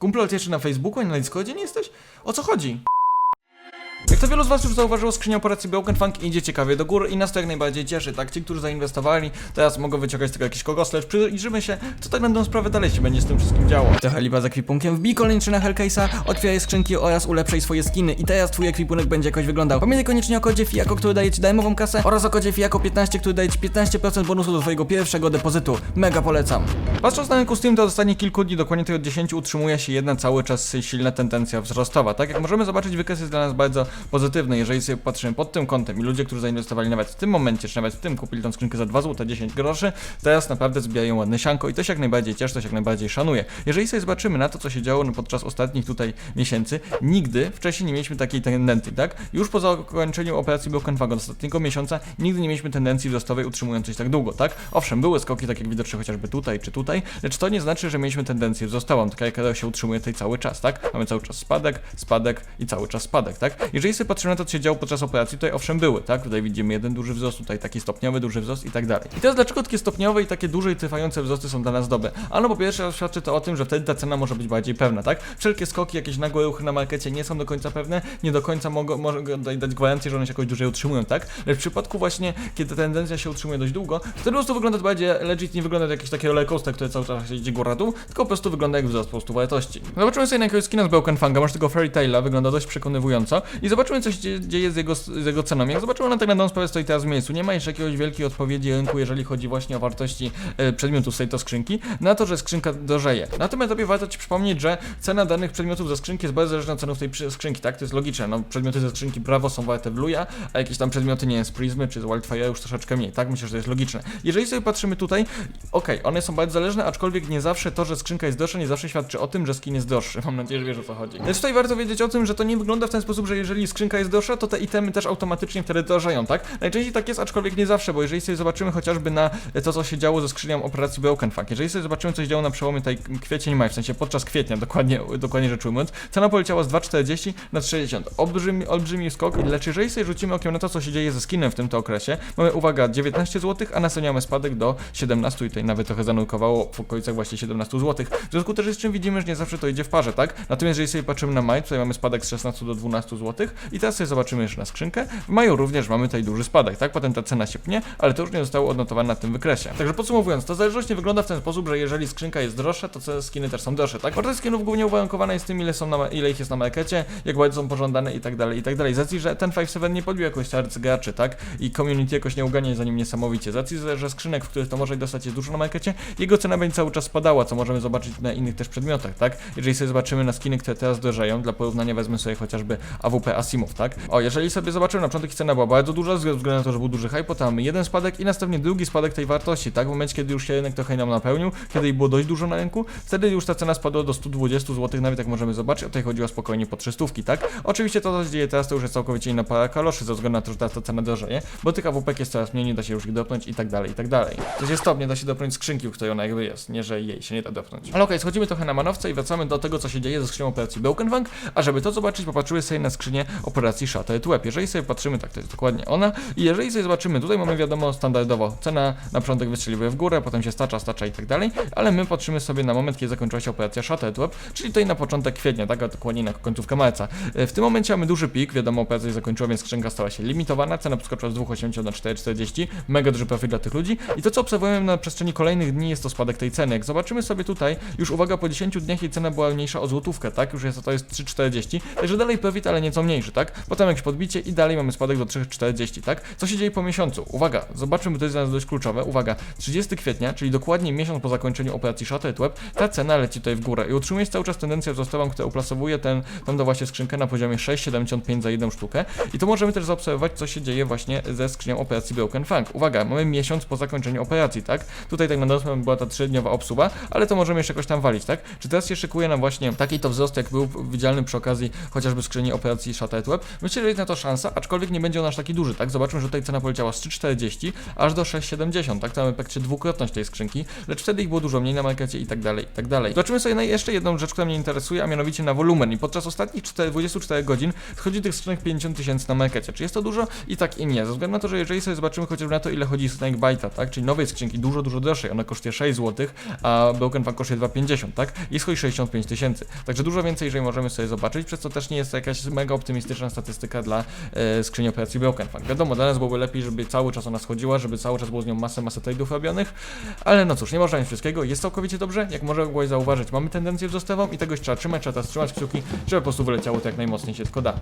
Kumpel, ty jeszcze na Facebooku, a nie na Discordzie nie jesteś? O co chodzi? Jak to wielu z was już zauważyło, skrzynia operacji Broken Funk idzie ciekawie do góry i nas to jak najbardziej cieszy, tak? Ci, którzy zainwestowali, teraz mogą wyciągać tego jakiś kogos, lecz przyjrzymy się, co tak będą sprawy dalej się będzie z tym wszystkim działo. Trochę lipa z ekwipunkiem, wbij na Hellcase'a, otwieraj skrzynki oraz ulepszaj swoje skiny i teraz twój ekwipunek będzie jakoś wyglądał. Pamiętaj koniecznie o kodzie FIAKO, który daje ci darmową kasę oraz o kodzie FIAKO 15, który daje ci 15% bonusu do twojego pierwszego depozytu. Mega polecam. Patrząc na rynku Steam, to od ostatnich kilku dni, dokładnie tej od 10, utrzymuje się jedna cały czas silna tendencja wzrostowa. Tak jak możemy zobaczyć, wykres jest dla nas bardzo pozytywny, jeżeli sobie patrzymy pod tym kątem i ludzie, którzy zainwestowali nawet w tym momencie, czy nawet w tym, kupili tą skrzynkę za 2 zł 10 groszy, teraz naprawdę zbijają ładne sianko i to się jak najbardziej cieszy, to się jak najbardziej szanuje. Jeżeli sobie zobaczymy na to, co się działo no, podczas ostatnich tutaj miesięcy, nigdy wcześniej nie mieliśmy takiej tendencji, tak? Już po zakończeniu operacji Broken Wagon ostatniego miesiąca nigdy nie mieliśmy tendencji wzrostowej utrzymującej się tak długo, tak? Owszem, były skoki, tak jak widoczne chociażby tutaj czy tutaj, lecz to nie znaczy, że mieliśmy tendencję wzrostową, taka jaka się utrzymuje tutaj cały czas, tak? Mamy cały czas spadek, spadek i cały czas spadek, tak? Jeżeli sobie patrzymy na to, co się działo podczas operacji, tutaj owszem były, tak? Tutaj widzimy jeden duży wzrost, tutaj taki stopniowy duży wzrost i tak dalej. I teraz dlaczego takie stopniowe i takie duże i trwające wzrosty są dla nas dobre? Ano po pierwsze świadczy to o tym, że wtedy ta cena może być bardziej pewna, tak? Wszelkie skoki, jakieś nagłe ruchy na markecie nie są do końca pewne, nie do końca mogą, może dać gwarancję, że one się jakoś dłużej utrzymują, tak? Lecz w przypadku właśnie, kiedy tendencja się utrzymuje dość długo, wtedy po prostu wygląda to bardziej legit, nie wygląda jak jakiś taki rollercoaster, który cały czas idzie góra-dół, tylko po prostu wygląda jak wzrost po prostu wartości. Zobaczymy sobie na jakiegoś skina z Broken Fanga, tego Fairy Taila, wygląda dość przekonywująco i zobaczymy co się dzieje- z jego, z jego ceną. Jak zobaczymy, ona tak na dobrą sprawę stoi teraz w miejscu. Nie ma jeszcze jakiegoś wielkiej odpowiedzi rynku, jeżeli chodzi właśnie o wartości e, przedmiotów z tej to skrzynki, na to, że skrzynka drożeje. Natomiast sobie warto Ci przypomnieć, że cena danych przedmiotów ze skrzynki jest bardzo zależna od ceny tej skrzynki, tak? To jest logiczne. No, przedmioty ze skrzynki prawo są warte w luja, a jakieś tam przedmioty, nie wiem, z Prismy czy z Wildfire już troszeczkę mniej, tak? Myślę, że to jest logiczne. Jeżeli sobie patrzymy tutaj, okej, one są bardzo zależne, aczkolwiek nie zawsze to, że skrzynka jest droższa, nie zawsze świadczy o tym, że skin jest droższy. Mam nadzieję, że wiesz o co chodzi. Tutaj warto wiedzieć o tym, że to nie wygląda w ten sposób, że jeżeli skrzynka jest droższa, to te itemy też automatycznie wtedy drożeją, tak? Najczęściej tak jest, aczkolwiek nie zawsze, bo jeżeli sobie zobaczymy chociażby na to, co się działo ze skrzynią operacji Broken Funk, jeżeli sobie zobaczymy, co się działo na przełomie tej kwiecień maj, w sensie podczas kwietnia, dokładnie, dokładnie rzecz ujmując, cena poleciała z 2,40 na 3,60. Olbrzymi, olbrzymi skok, lecz jeżeli sobie rzucimy okiem na to, co się dzieje ze skinem w tym to okresie, mamy, uwaga, 19 zł, a następnie mamy spadek do 17 i tutaj nawet trochę zanurkowało w okolicach właśnie 17 zł. W związku też z czym widzimy, że nie zawsze to idzie w parze, tak? Natomiast jeżeli sobie patrzymy na maj, tutaj mamy spadek z 16 do 12 zł i teraz sobie zobaczymy jeszcze na skrzynkę. W maju również mamy tutaj duży spadek, tak? Potem ta cena się pnie, ale to już nie zostało odnotowane na tym wykresie. Także podsumowując, to zależność wygląda w ten sposób, że jeżeli skrzynka jest droższa, to skiny też są droższe, tak? Wartość skinów głównie uwarunkowana jest tym, ile są na, ile ich jest na markecie, jak bardzo są pożądane i tak dalej, i tak dalej. Że ten 5.7 nie podbił jakoś serc graczy, tak? I community jakoś nie ugania za nim niesamowicie. Z racji, że skrzynek, w których to może dostać jest dużo na markecie, jego cena będzie cały czas spadała, co możemy zobaczyć na innych też przedmiotach, tak? Jeżeli sobie zobaczymy na skiny, które teraz drożeją, dla porównania wezmę sobie chociażby AWP Asimov, tak? O, jeżeli sobie zobaczymy, na początek cena była bardzo duża, ze względu na to, że był duży hype, potem jeden spadek i następnie drugi spadek tej wartości, tak? W momencie, kiedy już się rynek trochę nam napełnił, kiedy było dość dużo na rynku, wtedy już ta cena spadła do 120 zł, nawet jak możemy zobaczyć, o tej chodziło spokojnie po 300, tak? Oczywiście to, co się dzieje teraz, to już jest całkowicie inna para kaloszy, ze względu na to, że teraz ta cena drożeje, bo tych AWP jest coraz mniej, nie da się już ich dopnąć i tak dalej, i tak dalej. To się stop, nie da się dopnąć skrzynki, w której ona jakby jest, nie, że jej się nie da dopnąć. Ale okej, schodzimy trochę na manowce i wracamy do tego, co się dzieje ze skrzynią operacji Broken Fang, a żeby to zobaczyć, sobie na skrzynię operacji Shattered Web. Jeżeli sobie patrzymy, tak, to jest dokładnie ona, i jeżeli sobie zobaczymy, tutaj mamy wiadomo standardowo, cena na początek wystrzeliwuje w górę, potem się stacza, stacza i tak dalej, ale my patrzymy sobie na moment, kiedy zakończyła się operacja Shattered Web, czyli tutaj na początek kwietnia, tak, a dokładnie na końcówkę marca. E, W tym momencie mamy duży pik, wiadomo, operacja się zakończyła, więc skrzynka stała się limitowana, cena podskoczyła z 2,80 na 4,40, mega duży profit dla tych ludzi i to, co obserwujemy na przestrzeni kolejnych dni, jest to spadek tej ceny. Jak zobaczymy sobie tutaj, już uwaga, po 10 dniach jej cena była mniejsza o złotówkę, tak, już jest to jest 3,40, także dalej profit, ale nieco mniejszy, tak, potem jakieś podbicie i dalej mamy spadek do 3,40, tak, co się dzieje po miesiącu? Uwaga, zobaczmy, bo to jest dla nas dość kluczowe, uwaga, 30 kwietnia, czyli dokładnie miesiąc po zakończeniu operacji Shattered Web, ta cena leci tutaj w górę i utrzymuje cały czas tendencję wzrostową, która uplasowuje ten, właśnie skrzynkę na poziomie 6,75 za jedną sztukę i to możemy też zaobserwować, co się dzieje właśnie ze skrzynią operacji Broken Funk. Uwaga, mamy miesiąc po zakończeniu operacji, tak? Tutaj tak na dobrą była ta 3-dniowa obsługa, ale to możemy jeszcze jakoś tam walić, tak? Czy teraz się szykuje nam właśnie taki to wzrost, jak był widzialny przy okazji chociażby skrzyni operacji Shattered Tight Web. Myślę, że jest na to szansa, aczkolwiek nie będzie on aż taki duży, tak? Zobaczmy, że tutaj cena poleciała z 3,40 aż do 6,70, tak? To mamy praktycznie dwukrotność tej skrzynki, lecz wtedy ich było dużo mniej na markecie i tak dalej, i tak dalej. Zobaczymy sobie na jeszcze jedną rzecz, która mnie interesuje, a mianowicie na wolumen. I podczas ostatnich 4, 24 godzin schodzi tych skrzynek 50 tysięcy na markecie. Czy jest to dużo? I tak i nie. Ze względu na to, że jeżeli sobie zobaczymy chociażby na to, ile chodzi Snakebite'a, tak? Czyli nowej skrzynki, dużo, dużo droższej. Ona kosztuje 6 zł, a Broken Fan kosztuje 2,50, tak? I schodzi 65 tysięcy. Także dużo więcej, jeżeli możemy sobie zobaczyć, przez co też nie jest to jakaś mega statystyka dla e, skrzyni operacji Broken. Wiadomo, dla nas byłoby lepiej, żeby cały czas ona schodziła, żeby cały czas było z nią masę, masę trade'ów robionych, ale no cóż, nie można mieć wszystkiego, jest całkowicie dobrze, jak mogłeś zauważyć, mamy tendencję wzrostową i tego trzeba trzymać, trzeba teraz trzymać kciuki, żeby po prostu wyleciało to jak najmocniej się tylko da.